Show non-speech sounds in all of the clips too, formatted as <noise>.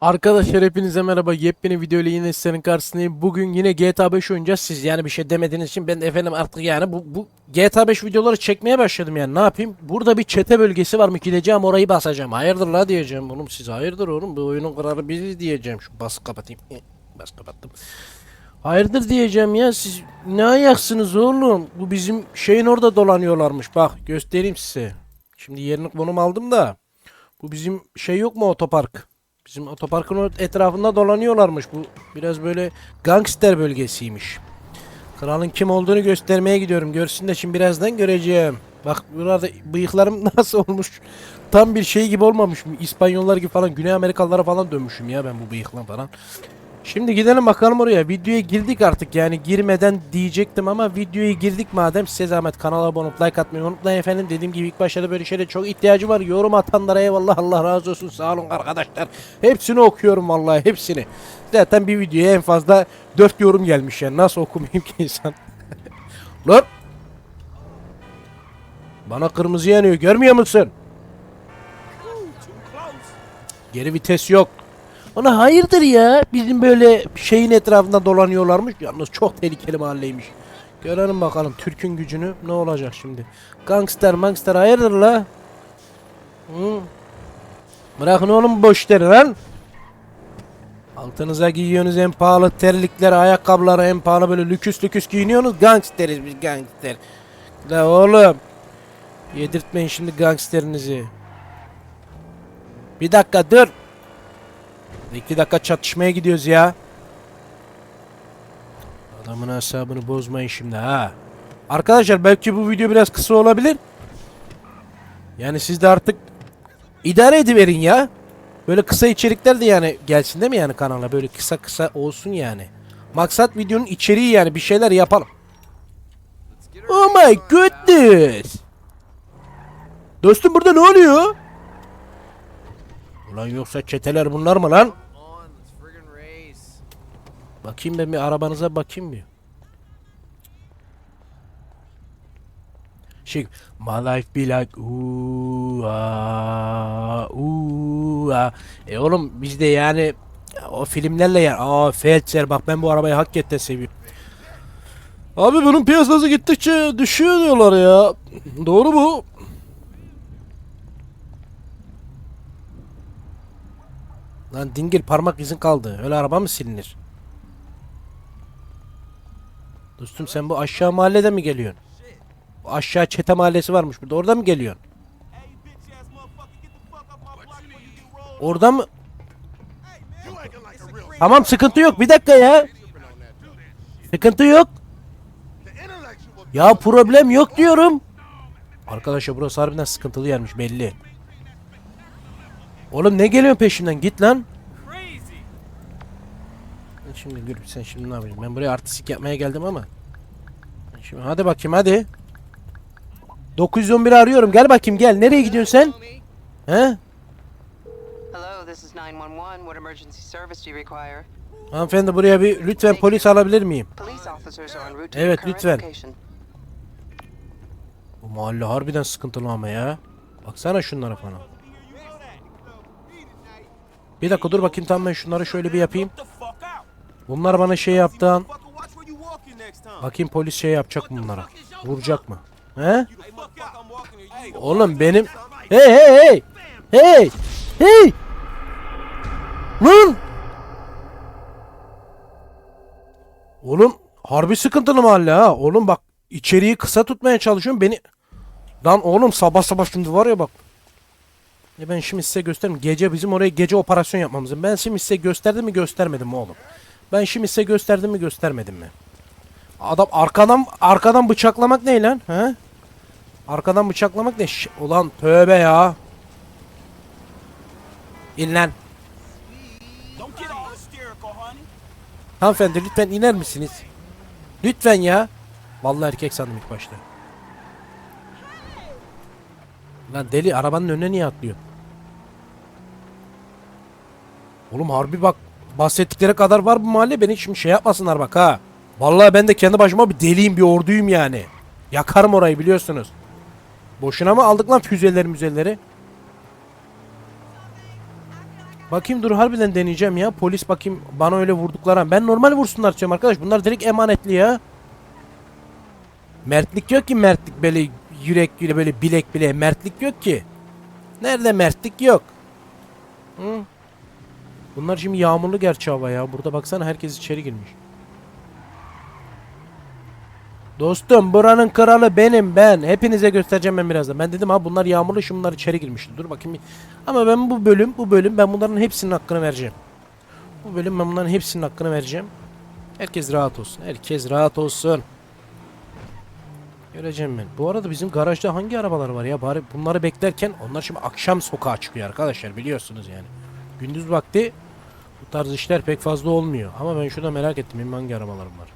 Arkadaşlar hepinize merhaba. Yepyeni video ile yine sizlerin karşısındayım. Bugün yine GTA 5 oynayacağız. Siz yani bir şey demediğiniz için ben efendim artık yani bu, bu GTA 5 videoları çekmeye başladım yani ne yapayım? Burada bir çete bölgesi var mı? Gideceğim orayı basacağım. Hayırdır la diyeceğim oğlum siz hayırdır oğlum bu oyunun kararı biziz diyeceğim. Şu bas kapatayım. Eh, Bas kapattım. Hayırdır diyeceğim ya siz ne ayaksınız oğlum? Bu bizim şeyin orada dolanıyorlarmış. Bak göstereyim size. Şimdi yerini konum aldım da. Bu bizim şey yok mu otopark? Bizim otoparkın etrafında dolanıyorlarmış. Bu biraz böyle gangster bölgesiymiş. Kralın kim olduğunu göstermeye gidiyorum. Görsün de şimdi birazdan göreceğim. Bak burada bıyıklarım <laughs> nasıl olmuş. Tam bir şey gibi olmamış mı? İspanyollar gibi falan. Güney Amerikalılara falan dönmüşüm ya ben bu bıyıkla falan. Şimdi gidelim bakalım oraya. Videoya girdik artık yani girmeden diyecektim ama videoya girdik madem size zahmet kanala abone olup like atmayı unutmayın efendim. Dediğim gibi ilk başta böyle şeylere çok ihtiyacı var. Yorum atanlara eyvallah Allah razı olsun sağ olun arkadaşlar. Hepsini okuyorum vallahi hepsini. Zaten bir videoya en fazla 4 yorum gelmiş yani nasıl okumayayım ki insan. <laughs> Lan! Bana kırmızı yanıyor görmüyor musun? Geri vites yok. Ona hayırdır ya. Bizim böyle şeyin etrafında dolanıyorlarmış. Yalnız çok tehlikeli mahalleymiş. Görelim bakalım Türk'ün gücünü ne olacak şimdi. Gangster mangster hayırdır la? Hı? Bırakın oğlum boş işleri lan. Altınıza giyiyorsunuz en pahalı terlikleri, ayakkabıları en pahalı böyle lüküs lüküs giyiniyorsunuz. Gangsteriz biz gangster. La oğlum. Yedirtmeyin şimdi gangsterinizi. Bir dakika dur. İki dakika çatışmaya gidiyoruz ya. Adamın hesabını bozmayın şimdi ha. Arkadaşlar belki bu video biraz kısa olabilir. Yani siz de artık idare ediverin ya. Böyle kısa içerikler de yani gelsin değil mi yani kanala? Böyle kısa kısa olsun yani. Maksat videonun içeriği yani bir şeyler yapalım. Oh my goodness. Dostum burada ne oluyor? Ulan yoksa çeteler bunlar mı lan? Bakayım ben bir arabanıza bakayım bir. Şey, my life be like ooh ah, ooh ah. E oğlum biz de yani o filmlerle ya aa Feltzer bak ben bu arabayı hakikaten seviyorum. Abi bunun piyasası gittikçe düşüyor diyorlar ya. Doğru mu? Lan dingil parmak izin kaldı. Öyle araba mı silinir? Dostum sen bu aşağı mahallede mi geliyorsun? Bu aşağı çete mahallesi varmış burada. Orada mı geliyorsun? Orada mı? Tamam sıkıntı yok. Bir dakika ya. Sıkıntı yok. Ya problem yok diyorum. Arkadaşlar burası harbiden sıkıntılı yermiş belli. Oğlum ne geliyorsun peşimden? Git lan. Şimdi gül sen şimdi ne yapacaksın? Ben buraya artistik yapmaya geldim ama. Şimdi hadi bakayım hadi. 911 arıyorum. Gel bakayım gel. Nereye gidiyorsun sen? He? Hello, this is 911. What emergency service do you require? Hanımefendi buraya bir lütfen polis alabilir miyim? Evet, lütfen. Bu mahalle harbiden sıkıntılı ama ya. Baksana şunlara falan. Bir dakika dur bakayım tamam ben şunları şöyle bir yapayım. Bunlar bana şey yaptı. Bakayım polis şey yapacak mı bunlara? Vuracak mı? He? Oğlum benim... Hey hey hey! Hey! Hey! Lan! Oğlum harbi sıkıntılı mahalle ha. Oğlum bak içeriği kısa tutmaya çalışıyorum beni... Lan oğlum sabah sabah şimdi var ya bak. Ya ben şimdi size göstereyim. Gece bizim oraya gece operasyon yapmamızın. Ben şimdi size gösterdim mi göstermedim mi oğlum? Ben şimdi size gösterdim mi göstermedim mi? Adam arkadan arkadan bıçaklamak ne lan? He? Arkadan bıçaklamak ne? Ş- Ulan tövbe ya. İn lan. Hanımefendi lütfen iner misiniz? Lütfen ya. Vallahi erkek sandım ilk başta. Lan deli arabanın önüne niye atlıyor? Oğlum harbi bak bahsettikleri kadar var bu mahalle beni şimdi şey yapmasınlar bak ha. Vallahi ben de kendi başıma bir deliyim bir orduyum yani. Yakarım orayı biliyorsunuz. Boşuna mı aldık lan füzeleri müzeleri? Bakayım dur harbiden deneyeceğim ya. Polis bakayım bana öyle vurduklara. Ben normal vursunlar diyorum arkadaş. Bunlar direkt emanetli ya. Mertlik yok ki mertlik böyle yürek böyle bilek bile mertlik yok ki. Nerede mertlik yok. Hı? Bunlar şimdi yağmurlu gerçi hava ya. Burada baksana herkes içeri girmiş. Dostum buranın kralı benim ben. Hepinize göstereceğim ben birazdan. Ben dedim ha bunlar yağmurlu şimdi bunlar içeri girmişti. Dur bakayım. Ama ben bu bölüm bu bölüm ben bunların hepsinin hakkını vereceğim. Bu bölüm ben bunların hepsinin hakkını vereceğim. Herkes rahat olsun. Herkes rahat olsun. Göreceğim ben. Bu arada bizim garajda hangi arabalar var ya? Bari bunları beklerken onlar şimdi akşam sokağa çıkıyor arkadaşlar biliyorsunuz yani. Gündüz vakti bu tarz işler pek fazla olmuyor. Ama ben şurada merak ettim benim hangi arabalarım var.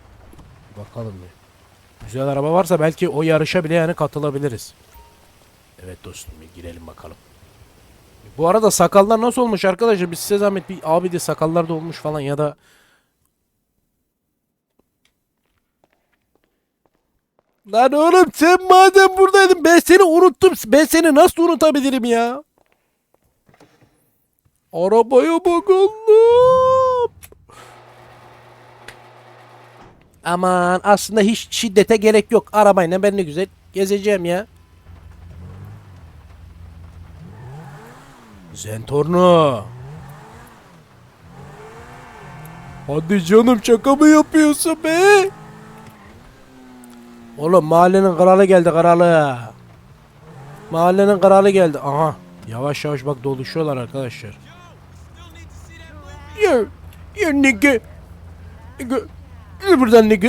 Bakalım bir. Güzel araba varsa belki o yarışa bile yani katılabiliriz. Evet dostum bir girelim bakalım. Bu arada sakallar nasıl olmuş arkadaşlar? Biz size zahmet bir abi de sakallar da olmuş falan ya da Lan oğlum sen madem buradaydın ben seni unuttum. Ben seni nasıl unutabilirim ya? Arabaya bak Allah'ım. Aman aslında hiç şiddete gerek yok. Arabayla ben ne güzel gezeceğim ya. Zentorno. Hadi canım şaka mı yapıyorsun be? Oğlum mahallenin kralı geldi kralı. Mahallenin kralı geldi. Aha. Yavaş yavaş bak doluşuyorlar arkadaşlar. Ya, ya nigga. Nigga. Yürü buradan nigga.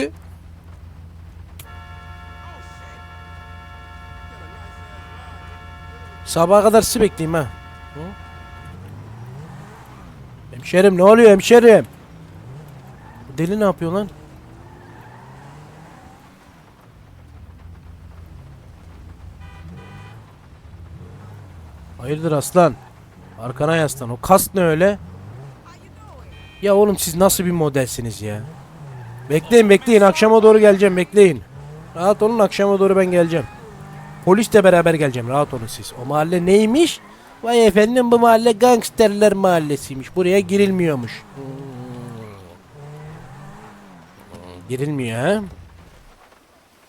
Sabaha kadar sizi bekleyeyim ha. Hemşerim ne oluyor hemşerim? Deli ne yapıyor lan? Hayırdır aslan? Arkana yaslan. O kask ne öyle? Ya oğlum siz nasıl bir modelsiniz ya? Bekleyin bekleyin akşama doğru geleceğim bekleyin. Rahat olun akşama doğru ben geleceğim. Polisle beraber geleceğim rahat olun siz. O mahalle neymiş? Vay efendim bu mahalle gangsterler mahallesiymiş. Buraya girilmiyormuş. Girilmiyor ha?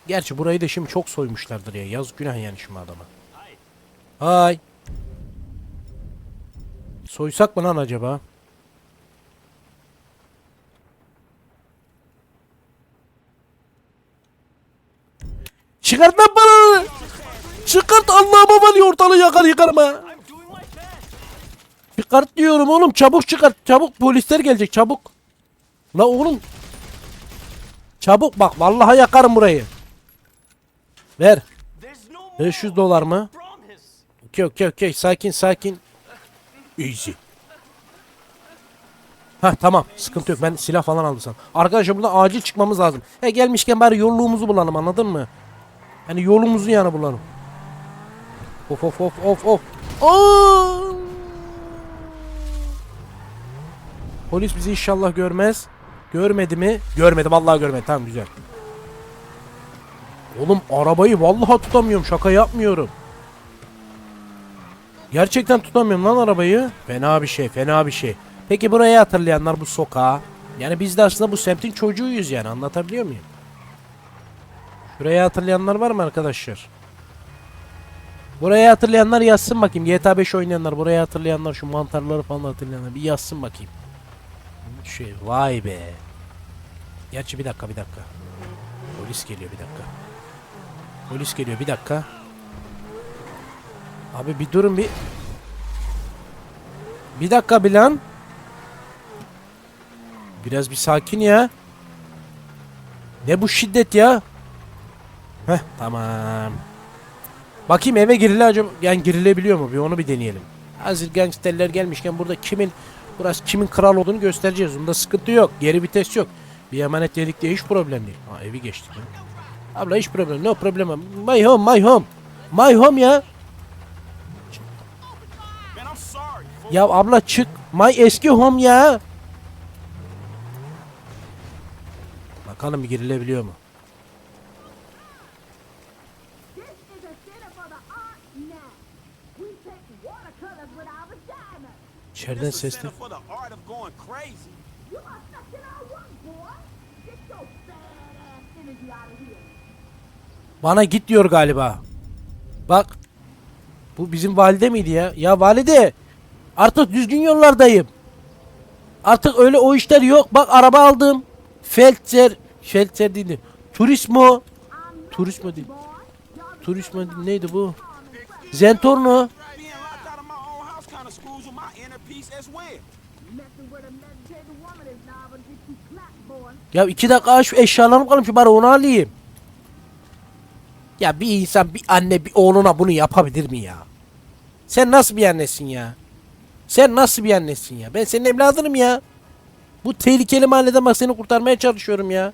Gerçi burayı da şimdi çok soymuşlardır ya. Yazık günah yani şu adama. Hay. Soysak mı lan acaba? Çıkart lan bana! Çıkart Allah'ıma var ortalığı yakar yıkarım ha! Çıkart diyorum oğlum çabuk çıkart çabuk polisler gelecek çabuk. La oğlum. Çabuk bak vallahi yakarım burayı. Ver. There's no more 500 dolar mı? Okey okey okey sakin sakin. Easy. Heh tamam sıkıntı yok ben silah falan aldım sana. Arkadaşlar buradan acil çıkmamız lazım. He gelmişken bari yolluğumuzu bulalım anladın mı? Hani yolumuzu yani bulalım. Of of of of of. Aa! Polis bizi inşallah görmez. Görmedi mi? Görmedi vallahi görmedi. Tamam güzel. Oğlum arabayı vallahi tutamıyorum. Şaka yapmıyorum. Gerçekten tutamıyorum lan arabayı. Fena bir şey, fena bir şey. Peki burayı hatırlayanlar bu sokağa. Yani biz de aslında bu semtin çocuğuyuz yani anlatabiliyor muyum? Şurayı hatırlayanlar var mı arkadaşlar? Burayı hatırlayanlar yazsın bakayım. GTA 5 oynayanlar, burayı hatırlayanlar, şu mantarları falan hatırlayanlar bir yazsın bakayım. Şey, vay be. Gerçi bir dakika, bir dakika. Polis geliyor bir dakika. Polis geliyor bir dakika. Abi bir durun bir. Bir dakika bir lan. Biraz bir sakin ya. Ne bu şiddet ya? Heh tamam. Bakayım eve girile acaba yani girilebiliyor mu? Bir onu bir deneyelim. Hazır gangsterler gelmişken burada kimin burası kimin kral olduğunu göstereceğiz. Bunda sıkıntı yok. Geri vites yok. Bir emanet dedik diye hiç problem değil. Ha evi geçtik. ya. Abla hiç problem. No problem. My home, my home. My home ya. Ya abla çık. My eski home ya. Bakalım girilebiliyor mu? Of here. Bana git diyor galiba. Bak. Bu bizim valide miydi ya? Ya valide. Artık düzgün yollardayım. Artık öyle o işler yok. Bak araba aldım. Feltzer. Feltzer değildi. Turismo. Turismo değil. Turismo değil. Neydi bu? Zentorno. Ya iki dakika şu eşyalarım kalmış bari onu alayım. Ya bir insan bir anne bir oğluna bunu yapabilir mi ya? Sen nasıl bir annesin ya? Sen nasıl bir annesin ya? Ben senin evladınım ya. Bu tehlikeli mahalleden bak seni kurtarmaya çalışıyorum ya.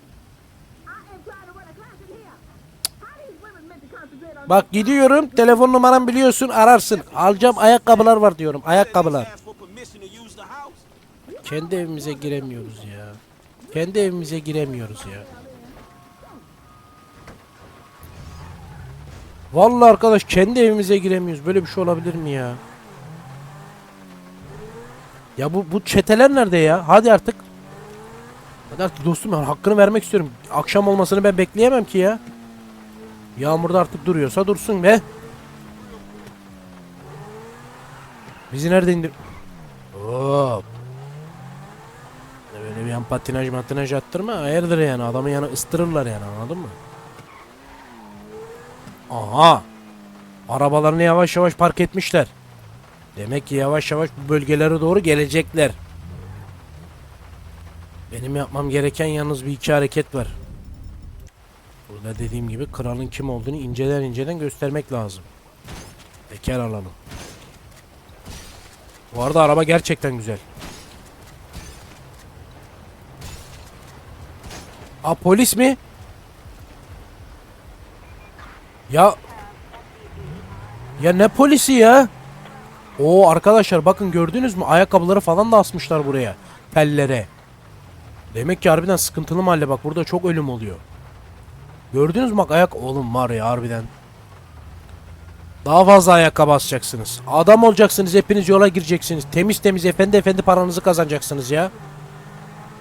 Bak gidiyorum telefon numaramı biliyorsun ararsın. Alacağım ayakkabılar var diyorum ayakkabılar. Kendi evimize giremiyoruz ya. Kendi evimize giremiyoruz ya. Vallahi arkadaş kendi evimize giremiyoruz. Böyle bir şey olabilir mi ya? Ya bu bu çeteler nerede ya? Hadi artık. Hadi artık dostum ben hakkını vermek istiyorum. Akşam olmasını ben bekleyemem ki ya. Yağmurda artık duruyorsa dursun be. Bizi nerede indir? Hop. Böyle bir an patinaj matinaj attırma hayırdır yani adamı yani ıstırırlar yani anladın mı? Aha. Arabalarını yavaş yavaş park etmişler. Demek ki yavaş yavaş bu bölgelere doğru gelecekler. Benim yapmam gereken yalnız bir iki hareket var. Burada dediğim gibi kralın kim olduğunu inceden inceden göstermek lazım. Teker alalım. Bu arada araba gerçekten güzel. A polis mi? Ya Ya ne polisi ya? Oo arkadaşlar bakın gördünüz mü? Ayakkabıları falan da asmışlar buraya. Tellere. Demek ki harbiden sıkıntılı mahalle bak burada çok ölüm oluyor. Gördünüz mü bak ayak oğlum var ya harbiden. Daha fazla ayakkabı basacaksınız. Adam olacaksınız hepiniz yola gireceksiniz. Temiz temiz efendi efendi paranızı kazanacaksınız ya.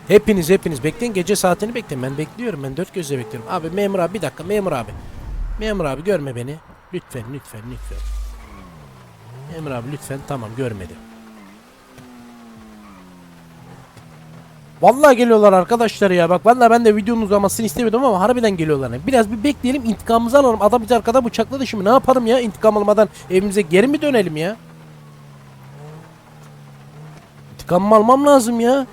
Hepiniz hepiniz bekleyin gece saatini bekleyin. Ben bekliyorum ben dört gözle bekliyorum. Abi memur abi bir dakika memur abi. Memur abi görme beni. Lütfen lütfen lütfen. Memur abi lütfen tamam görmedi. Vallahi geliyorlar arkadaşlar ya bak vallahi ben de videonun uzamasını istemiyordum ama harbiden geliyorlar. Biraz bir bekleyelim intikamımızı alalım. Adam bizi arkadan bıçakladı şimdi ne yapalım ya intikam almadan evimize geri mi dönelim ya? İntikamımı almam lazım ya.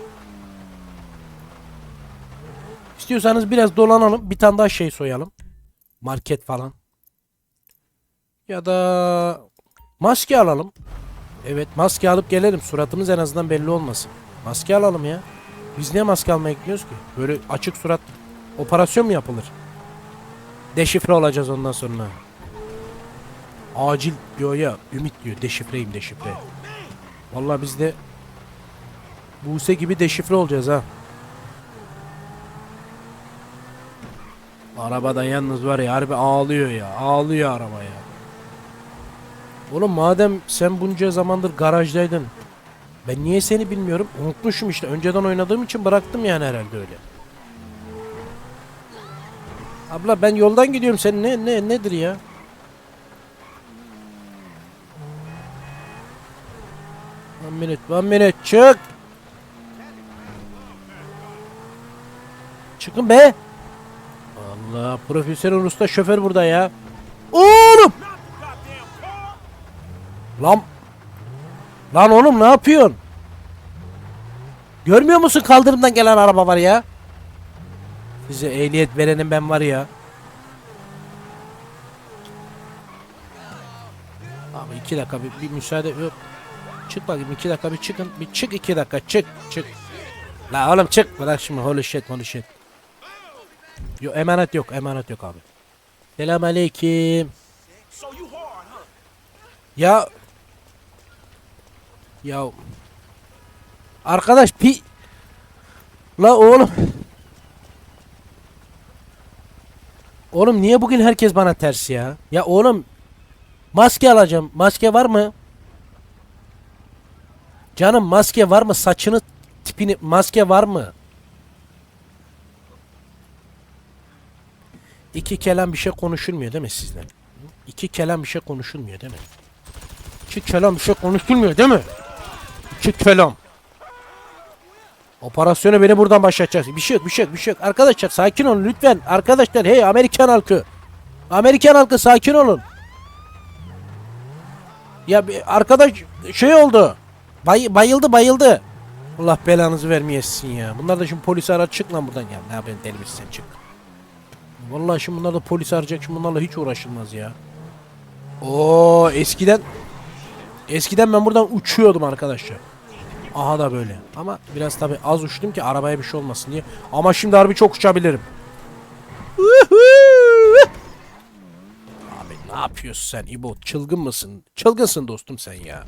İstiyorsanız biraz dolanalım. Bir tane daha şey soyalım. Market falan. Ya da maske alalım. Evet maske alıp gelelim. Suratımız en azından belli olmasın. Maske alalım ya. Biz niye maske almaya gitmiyoruz ki? Böyle açık surat operasyon mu yapılır? Deşifre olacağız ondan sonra. Acil diyor ya. Ümit diyor. Deşifreyim deşifre. Vallahi biz de Buse gibi deşifre olacağız ha. Arabada yalnız var ya harbi ağlıyor ya. Ağlıyor araba ya. Oğlum madem sen bunca zamandır garajdaydın. Ben niye seni bilmiyorum? Unutmuşum işte. Önceden oynadığım için bıraktım yani herhalde öyle. Abla ben yoldan gidiyorum. Sen ne ne nedir ya? One minute, one minute. Çık. Çıkın be. Allah profesyonel usta şoför burada ya. Oğlum. Lan. Lan oğlum ne yapıyorsun? Görmüyor musun kaldırımdan gelen araba var ya? Size ehliyet verenim ben var ya. Abi iki dakika bir, bir müsaade yok. Çık bakayım iki dakika bir çıkın. Bir çık iki dakika çık çık. La oğlum çık. Bırak şimdi holy shit holy shit. Yok emanet yok emanet yok abi. Selam aleyküm. So you hard, huh? Ya ya arkadaş pi La oğlum Oğlum niye bugün herkes bana ters ya? Ya oğlum maske alacağım. Maske var mı? Canım maske var mı? Saçını tipini maske var mı? İki kelam bir şey konuşulmuyor değil mi sizle? İki kelam bir şey konuşulmuyor değil mi? İki kelam bir şey konuşulmuyor değil mi? İki kelam. Operasyonu beni buradan başlatacağız. Bir şey yok, bir şey yok, bir şey yok. Arkadaşlar sakin olun lütfen. Arkadaşlar hey Amerikan halkı. Amerikan halkı sakin olun. Ya arkadaş şey oldu. Bay, bayıldı bayıldı. Allah belanızı vermeyesin ya. Bunlar da şimdi polis araç çık lan buradan ya. Ne yapayım deli misin sen çık. Vallahi şimdi bunlar da polis arayacak şimdi bunlarla hiç uğraşılmaz ya. Oo eskiden eskiden ben buradan uçuyordum arkadaşlar. Aha da böyle. Ama biraz tabi az uçtum ki arabaya bir şey olmasın diye. Ama şimdi harbi çok uçabilirim. Abi ne yapıyorsun sen İbo? Çılgın mısın? Çılgınsın dostum sen ya.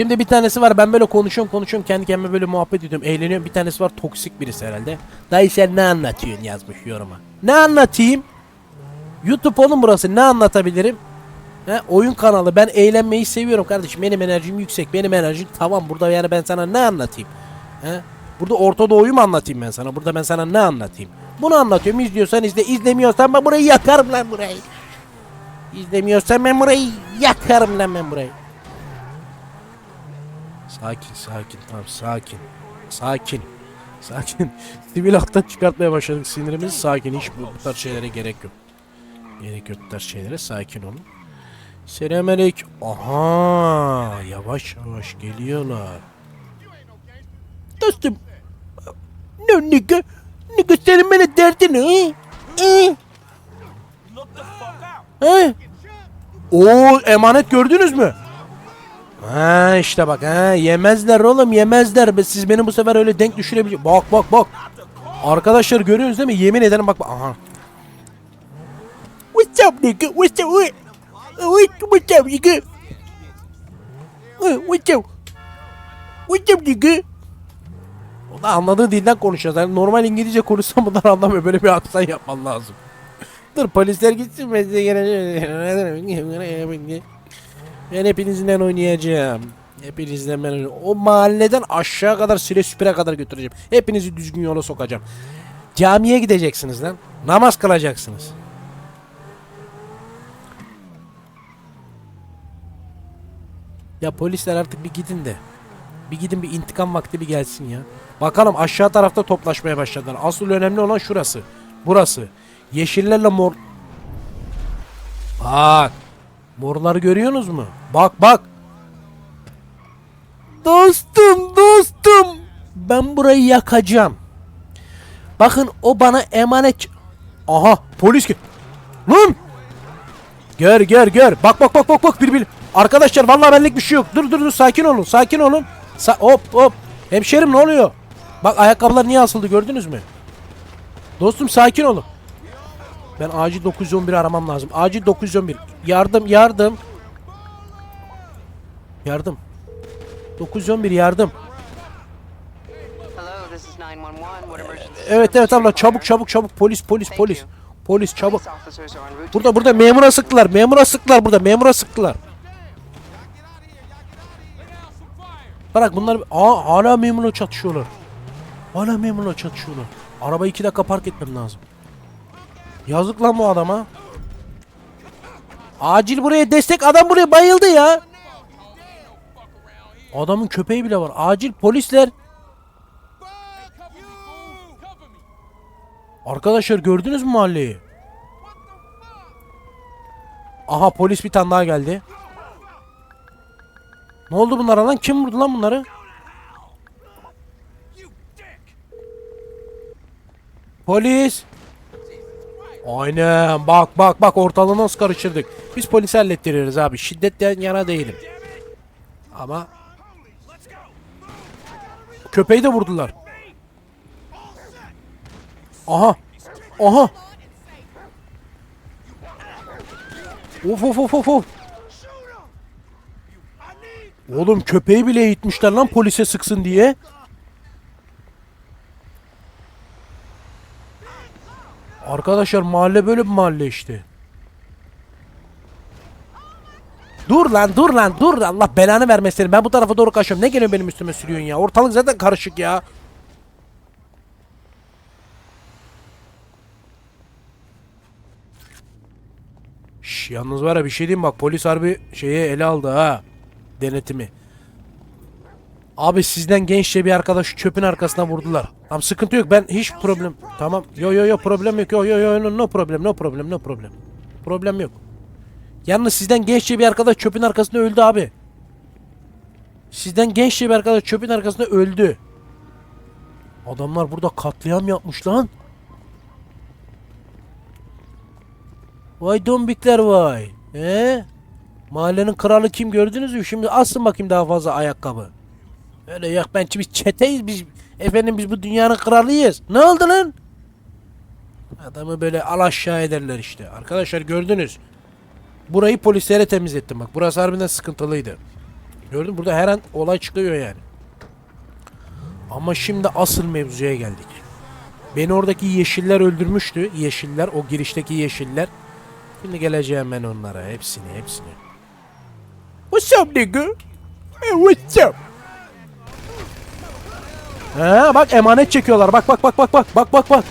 Şimdi bir tanesi var ben böyle konuşuyorum konuşuyorum kendi kendime böyle muhabbet ediyorum eğleniyorum. Bir tanesi var toksik birisi herhalde. Dayı sen ne anlatıyorsun yazmış yoruma. Ne anlatayım? YouTube oğlum burası ne anlatabilirim? He, oyun kanalı ben eğlenmeyi seviyorum kardeşim benim enerjim yüksek benim enerjim tamam burada yani ben sana ne anlatayım? He? Burada Orta Doğu'yu mu anlatayım ben sana? Burada ben sana ne anlatayım? Bunu anlatıyorum izliyorsan izle izlemiyorsan ben burayı yakarım lan burayı. İzlemiyorsan ben burayı yakarım lan ben burayı. Sakin sakin tamam sakin. Sakin. Sakin. <laughs> Sivil haktan çıkartmaya başladık sinirimizi sakin. Hiç bu, bu tarz şeylere gerek yok. Gerek yok bu tarz şeylere sakin olun. Selamünaleyküm. Aha yavaş yavaş geliyorlar. Dostum. Ne nigga? Nigga senin bana derdin out. He? Oo emanet gördünüz mü? Ha işte bak ha yemezler oğlum yemezler. Siz beni bu sefer öyle denk düşürebilecek. Bak bak bak. Arkadaşlar görüyorsunuz değil mi? Yemin ederim bak bak. Aha. What's up nigga? What's up? What? What- What's up nigga? What's up? What's up nigga? O da anladığı dilden konuşuyor. Yani normal İngilizce konuşsam bunlar anlamıyor. Böyle bir aksan yapman lazım. Dur polisler gitsin ben hepinizden oynayacağım. Hepinizden ben oynayacağım. O mahalleden aşağı kadar sile süpüre kadar götüreceğim. Hepinizi düzgün yola sokacağım. Camiye gideceksiniz lan. Namaz kılacaksınız. Ya polisler artık bir gidin de. Bir gidin bir intikam vakti bir gelsin ya. Bakalım aşağı tarafta toplaşmaya başladılar. Asıl önemli olan şurası. Burası. Yeşillerle mor... Bak. Morları görüyorsunuz mu? Bak bak. Dostum dostum. Ben burayı yakacağım. Bakın o bana emanet... Aha polis ki... Lan! Gör gör gör. Bak bak bak bak bak bir bir. Arkadaşlar vallahi benlik bir şey yok. Dur dur dur sakin olun sakin olun. Sa hop hop. Hemşerim ne oluyor? Bak ayakkabılar niye asıldı gördünüz mü? Dostum sakin olun. Ben acil 911 aramam lazım. Acil 911. Yardım yardım. Yardım. 911 yardım. Hello, this is 911. What emergency Evet evet abla çabuk çabuk çabuk polis polis polis. Polis çabuk. Burada burada memura sıktılar. Memura sıktılar burada. Memura sıktılar. Bırak bunlar Aa, hala memurla çatışıyorlar. Hala memurla çatışıyorlar. Arabayı iki dakika park etmem lazım. Yazık lan bu adama. Acil buraya destek adam buraya bayıldı ya. Adamın köpeği bile var. Acil polisler. Arkadaşlar gördünüz mü mahalleyi? Aha polis bir tane daha geldi. Ne oldu bunlara lan? Kim vurdu lan bunları? Polis. Aynen bak bak bak ortalığı nasıl karıştırdık. Biz polisi hallettiriyoruz abi. Şiddetten yana değilim. Ama köpeği de vurdular. Aha. Aha. Of of of of. Oğlum köpeği bile eğitmişler lan polise sıksın diye. Arkadaşlar mahalle böyle bir mahalle işte. Dur lan dur lan dur Allah belanı vermesin. Ben bu tarafa doğru kaçıyorum. Ne geliyor benim üstüme sürüyorsun ya? Ortalık zaten karışık ya. Şş, yalnız var ya bir şey diyeyim bak polis harbi şeye ele aldı ha. Denetimi. Abi sizden genççe bir arkadaş çöpün arkasına vurdular. Tamam sıkıntı yok ben hiç problem. Tamam yo yo yo problem yok yo yo yo no, no problem no problem no problem. Problem yok. Yalnız sizden genççe bir arkadaş çöpün arkasında öldü abi. Sizden genççe bir arkadaş çöpün arkasında öldü. Adamlar burada katliam yapmış lan. Vay dombikler vay. He? Mahallenin kralı kim gördünüz mü? Şimdi asın bakayım daha fazla ayakkabı. Öyle yok ben biz çeteyiz biz. Efendim biz bu dünyanın kralıyız. Ne oldu lan? Adamı böyle al aşağı ederler işte. Arkadaşlar gördünüz. Burayı polislere temizlettim bak. Burası harbiden sıkıntılıydı. Gördün burada her an olay çıkıyor yani. Ama şimdi asıl mevzuya geldik. Beni oradaki yeşiller öldürmüştü. Yeşiller, o girişteki yeşiller. Şimdi geleceğim ben onlara. Hepsini, hepsini. What's up nigga? Hey, what's up? He bak emanet çekiyorlar. Bak bak bak bak bak bak bak bak.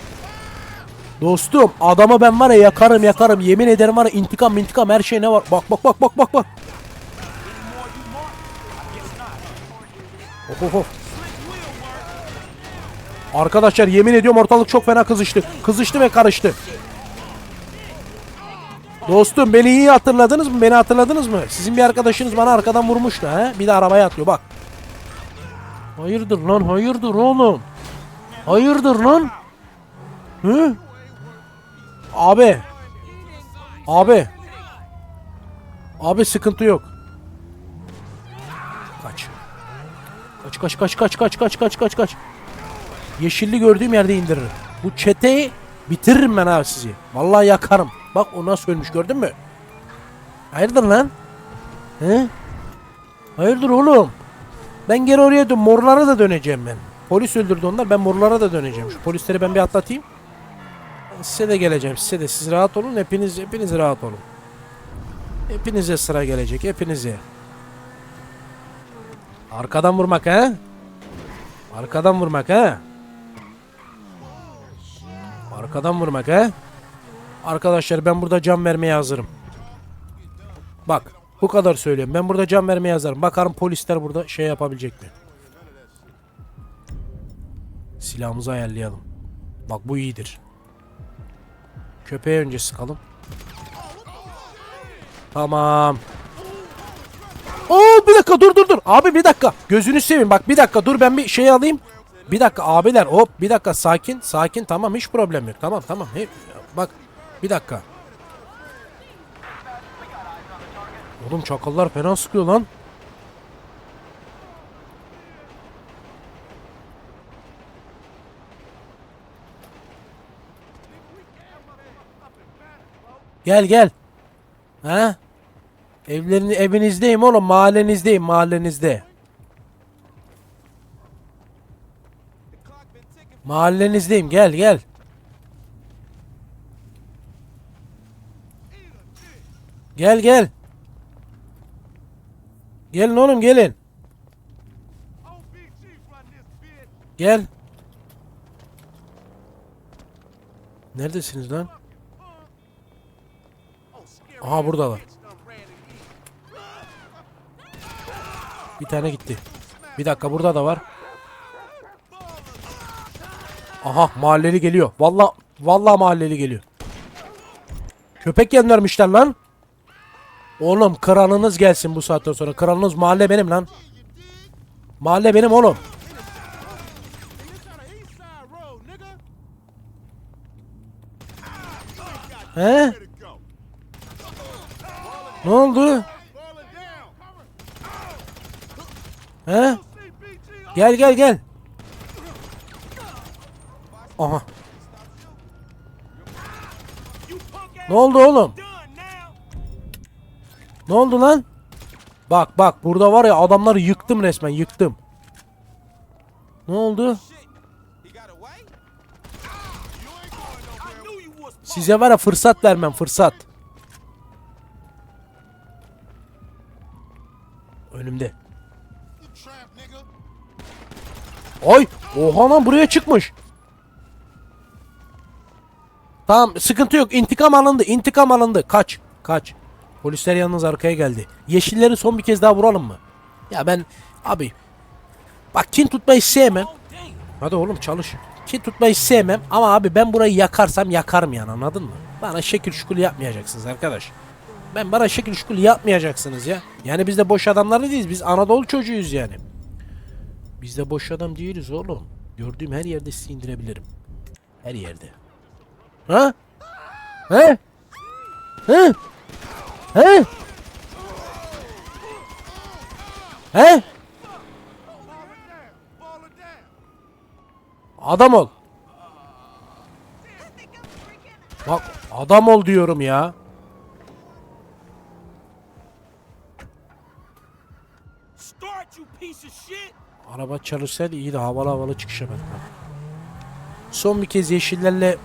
Dostum adamı ben var ya yakarım yakarım. Yemin ederim var ya intikam intikam her şey ne var. Bak bak bak bak bak bak. Of of of. Arkadaşlar yemin ediyorum ortalık çok fena kızıştı. Kızıştı ve karıştı. Dostum beni iyi hatırladınız mı? Beni hatırladınız mı? Sizin bir arkadaşınız bana arkadan vurmuştu he? Bir de arabaya atlıyor bak. Hayırdır lan hayırdır oğlum? Hayırdır lan? Hı? Abi. Abi. Abi sıkıntı yok. Kaç. Kaç kaç kaç kaç kaç kaç kaç kaç kaç. Yeşilli gördüğüm yerde indiririm. Bu çeteyi bitiririm ben abi sizi. Vallahi yakarım. Bak o nasıl ölmüş gördün mü? Hayırdır lan? He? Hayırdır oğlum? Ben geri oraya dön. Morlara da döneceğim ben. Polis öldürdü onlar. Ben morlara da döneceğim. Şu polisleri ben bir atlatayım. Size de geleceğim. Size de. Siz rahat olun. Hepiniz hepiniz rahat olun. Hepinize sıra gelecek. Hepinize. Arkadan vurmak ha? Arkadan vurmak ha? Arkadan vurmak ha? Arkadaşlar ben burada can vermeye hazırım. Bak bu kadar söylüyorum. Ben burada can vermeye hazırım. Bakarım polisler burada şey yapabilecek mi? Silahımızı ayarlayalım. Bak bu iyidir. Köpeğe önce sıkalım. Tamam. Oo bir dakika dur dur dur. Abi bir dakika. Gözünü seveyim. Bak bir dakika dur ben bir şey alayım. Bir dakika abiler hop bir dakika sakin sakin tamam hiç problem yok. Tamam tamam. Bak bir dakika. Oğlum çakallar fena sıkıyor lan. Gel gel. Ha? Evlerini evinizdeyim oğlum mahallenizdeyim mahallenizde. Mahallenizdeyim gel gel. Gel gel. Gelin oğlum gelin. Gel. Neredesiniz lan? Aha buradalar. Bir tane gitti. Bir dakika burada da var. Aha mahalleli geliyor. Vallahi vallahi mahalleli geliyor. Köpek göndermişler lan. Oğlum kralınız gelsin bu saatten sonra. Kralınız mahalle benim lan. Mahalle benim oğlum. He? Ne oldu? He? Gel gel gel. Aha. Ne oldu oğlum? Ne oldu lan? Bak bak burada var ya adamları yıktım resmen yıktım. Ne oldu? Size var ya fırsat vermem fırsat. Önümde. Ay! Oha lan buraya çıkmış. Tamam sıkıntı yok. İntikam alındı. İntikam alındı. Kaç. Kaç. Polisler yalnız arkaya geldi. Yeşilleri son bir kez daha vuralım mı? Ya ben abi bak kin tutmayı sevmem. Hadi oğlum çalış. Kin tutmayı sevmem ama abi ben burayı yakarsam yakarım yani anladın mı? Bana şekil şukul yapmayacaksınız arkadaş. Ben bana şekil şukul yapmayacaksınız ya. Yani biz de boş adamlar değiliz. Biz Anadolu çocuğuyuz yani. Biz de boş adam değiliz oğlum. Gördüğüm her yerde sizi indirebilirim. Her yerde. Ha? He? He? He? He? Adam ol. Bak adam ol diyorum ya. Araba çalışsaydı iyiydi havalı havalı çıkış yapardım. Son bir kez yeşillerle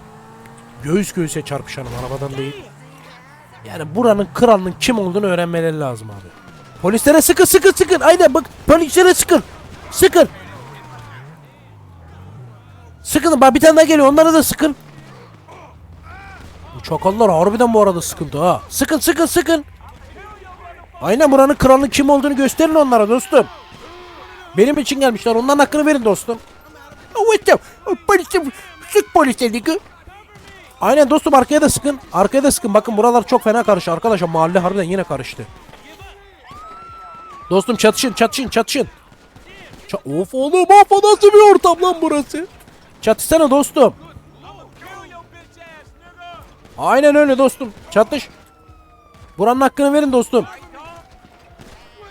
göğüs göğüse çarpışalım arabadan değil. Yani buranın kralının kim olduğunu öğrenmeleri lazım abi. Polislere sıkın sıkın sıkın. Aynen bak polislere sıkın. Sıkın. Sıkın bak bir tane daha geliyor onlara da sıkın. Bu çakallar harbiden bu arada sıkıntı ha. Sıkın sıkın sıkın. Aynen buranın kralının kim olduğunu gösterin onlara dostum. Benim için gelmişler. Onların hakkını verin dostum. Sık polisleri. Aynen dostum arkaya da sıkın. Arkaya da sıkın. Bakın buralar çok fena karıştı. Arkadaşlar mahalle harbiden yine karıştı. Dostum çatışın çatışın çatışın. Ça- of oğlum of nasıl bir ortam lan burası. Çatışsana dostum. Aynen öyle dostum. Çatış. Buranın hakkını verin dostum.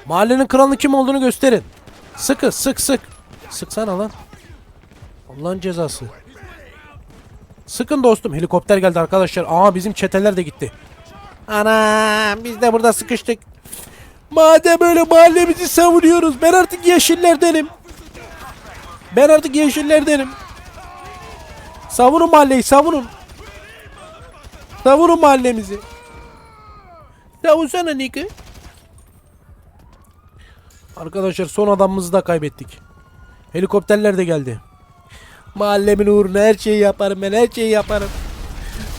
Mahallenin kralının kim olduğunu gösterin. Sıkın sık sık. Sıksana lan. Allah'ın cezası. Sıkın dostum. Helikopter geldi arkadaşlar. Aa bizim çeteler de gitti. Ana biz de burada sıkıştık. Madem öyle mahallemizi savunuyoruz. Ben artık yeşillerdenim. Ben artık yeşillerdenim. Savunun mahalleyi savunun. Savunun mahallemizi. Savunsana Niki. Arkadaşlar son adamımızı da kaybettik. Helikopterler de geldi. Mahallemin uğruna her şeyi yaparım ben her şeyi yaparım.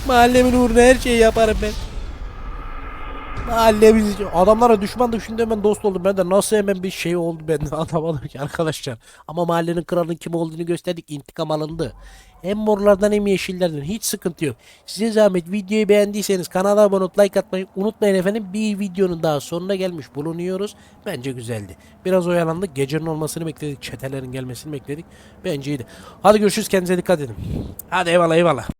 Mahallemin uğruna her şeyi yaparım ben. Mahallemiz. Adamlara düşman da şimdi hemen dost oldum. Ben de nasıl hemen bir şey oldu ben de <laughs> anlamadım ki arkadaşlar. Ama mahallenin kralının kim olduğunu gösterdik. intikam alındı. Hem morlardan hem yeşillerden. Hiç sıkıntı yok. Size zahmet videoyu beğendiyseniz kanala abone olup like atmayı unutmayın efendim. Bir videonun daha sonuna gelmiş bulunuyoruz. Bence güzeldi. Biraz oyalandık. Gecenin olmasını bekledik. Çetelerin gelmesini bekledik. Bence iyiydi. Hadi görüşürüz. Kendinize dikkat edin. Hadi eyvallah eyvallah.